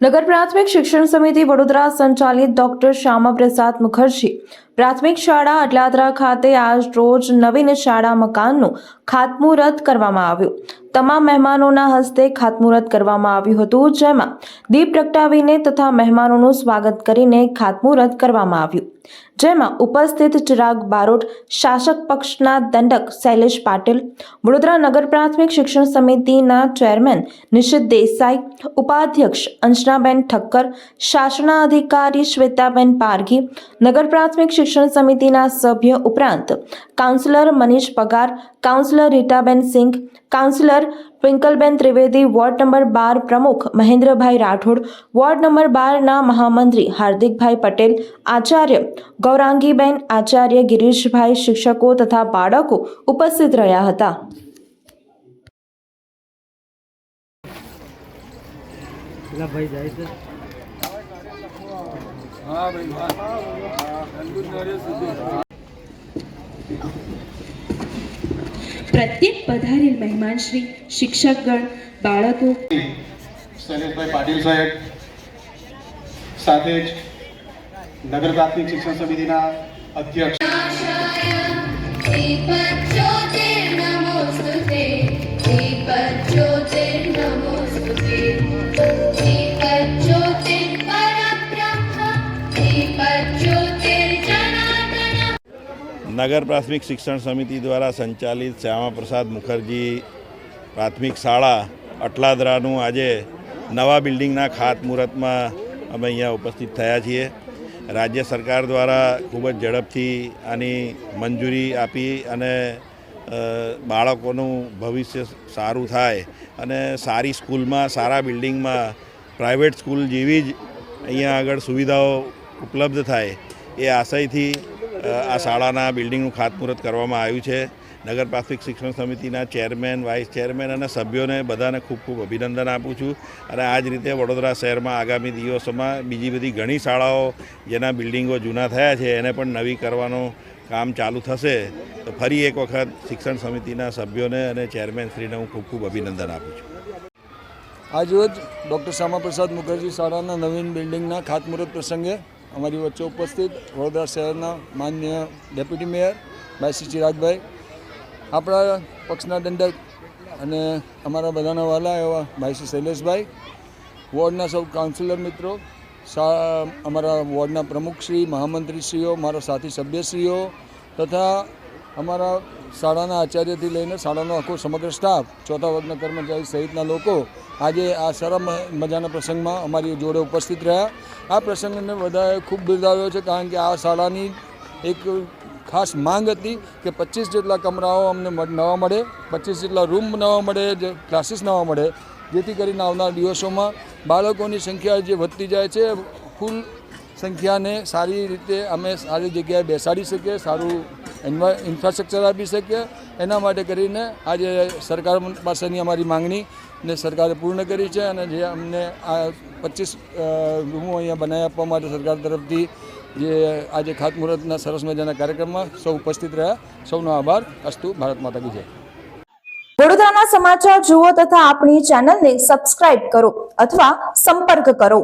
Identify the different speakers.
Speaker 1: નગર પ્રાથમિક શિક્ષણ સમિતિ વડોદરા સંચાલિત ડોક્ટર શ્યામાપ્રસાદ મુખર્જી પ્રાથમિક શાળા અટલાદરા ખાતે આજ રોજ નવીન શાળા મકાનનું ખાતમુહૂર્ત કરવામાં આવ્યું. તમામ મહેમાનોના હસ્તે ખાતમુહૂર્ત કરવામાં આવ્યું હતું, જેમાં દીપ પ્રગટાવીને તથા મહેમાનોનું સ્વાગત કરીને ખાતમુહૂર્ત કરવામાં આવ્યું. જેમાં ઉપસ્થિત ચિરાગ બારોટ, શાસક પક્ષના દંડક શૈલેષ પાટીલ, વડોદરા નગર પ્રાથમિક શિક્ષણ સમિતિના ચેરમેન નિશિત દેસાઈ, ઉપાધ્યક્ષ અંશનાબેન ઠક્કર, શાસનાધિકારી શ્વેતાબેન પારઘી, નગર પ્રાથમિક શિક્ષણ સમિતિના સભ્ય ઉપરાંત councillor Manish Pagar, councillor Ritaben Singh, councillor Twinkleben Trivedi, ward number બાર પ્રમુખ મહેન્દ્રભાઈ રાઠોડ, વોર્ડ નંબર બારના મહામંત્રી હાર્દિકભાઈ પટેલ, આચાર્ય ગૌરાંગીબેન, આચાર્ય ગિરીશભાઈ શિક્ષકો તથા બાળકો ઉપસ્થિત રહ્યા હતા.
Speaker 2: ભાઈ જાય
Speaker 3: પ્રત્યેક પધારેલ મહેમાન શ્રી શિક્ષકગણ બાળકો.
Speaker 4: શૈલેષભાઈ પાટીલ સાહેબ સાથે જ નગર પ્રાથમિક શિક્ષણ સમિતિના અધ્યક્ષ.
Speaker 5: નગર પ્રાથમિક શિક્ષણ સમિતિ દ્વારા સંચાલિત શ્યામાપ્રસાદ મુખર્જી પ્રાથમિક શાળા અટલાદરાનું આજે નવા બિલ્ડિંગના ખાતમુહૂર્તમાં અમે અહીંયા ઉપસ્થિત થયા છીએ. રાજ્ય સરકાર દ્વારા ખૂબ જ ઝડપથી આની મંજૂરી આપી અને બાળકોનું ભવિષ્ય સારું થાય અને સારી સ્કૂલમાં, સારા બિલ્ડિંગમાં, પ્રાઇવેટ સ્કૂલ જેવી જ અહીંયા આગળ સુવિધાઓ ઉપલબ્ધ થાય એ આશયથી આ શાળાના બિલ્ડિંગનું ખાતમુહૂર્ત કરવામાં આવ્યું છે. નગર પ્રાથમિક શિક્ષણ સમિતિના ચેરમેન, વાઇસ ચેરમેન અને સભ્યોને બધાને ખૂબ ખૂબ અભિનંદન આપું છું. અને આ જ રીતે વડોદરા શહેરમાં આગામી દિવસોમાં બીજી બધી ઘણી શાળાઓ જેના બિલ્ડિંગો જૂના થયા છે, એને પણ નવી કરવાનું કામ ચાલુ થશે. તો ફરી એક વખત શિક્ષણ સમિતિના સભ્યોને અને ચેરમેનશ્રીને હું ખૂબ ખૂબ અભિનંદન આપું છું.
Speaker 6: આજરોજ ડૉક્ટર શ્યામાપ્રસાદ મુખર્જી શાળાના નવીન બિલ્ડિંગના ખાતમુહૂર્ત પ્રસંગે અમારી વચ્ચે ઉપસ્થિત વડોદરા શહેરના માન્ય ડેપ્યુટી મેયર ભાઈ શ્રી ચિરાગભાઈ આપણા પક્ષના દંડક અને અમારા બધાના વાલા એવા ભાઈ શ્રી શૈલેષભાઈ, વોર્ડના સૌ કાઉન્સિલર મિત્રો અમારા વોર્ડના પ્રમુખશ્રી, મહામંત્રીશ્રીઓ, મારા સાથી સભ્યશ્રીઓ તથા અમારા શાળાના આચાર્યથી લઈને શાળાનો આખો સમગ્ર સ્ટાફ, ચોથા વર્ગના કર્મચારી સહિતના લોકો આજે આ સારા મજાના પ્રસંગમાં અમારી જોડે ઉપસ્થિત રહ્યા. આ પ્રસંગને બધાએ ખૂબ બિરદાવ્યો છે કારણ કે આ શાળાની એક ખાસ માંગ હતી કે પચીસ જેટલા કમરાઓ અમને નવા મળે, પચીસ જેટલા રૂમ નવા મળે, જે ક્લાસીસ નવા મળે, જેથી કરીને આવનાર દિવસોમાં બાળકોની સંખ્યા જે વધતી જાય છે ફૂલ સંખ્યાને સારી રીતે અમે સારી જગ્યાએ બેસાડી શકીએ, સારું ઇન્ફ્રાસ્ટ્રક્ચર આપી શકીએ. એના માટે કરીને આજે સરકાર પાસેની અમારી માંગણી ને સરકારે પૂર્ણ કરી છે અને જે અમને આ પચીસ રૂમો અહીંયા બનાવી આપવા માટે સરકાર તરફથી જે આજે ખાતમુહૂર્તના સરસ મજાના કાર્યક્રમમાં સૌ ઉપસ્થિત રહ્યા. સૌનો આભાર. અસ્તુ ભારત માતા કી જય.
Speaker 1: વડોદરાના સમાચાર જુઓ તથા આપણી ચેનલને સબસ્ક્રાઇબ કરો અથવા સંપર્ક કરો.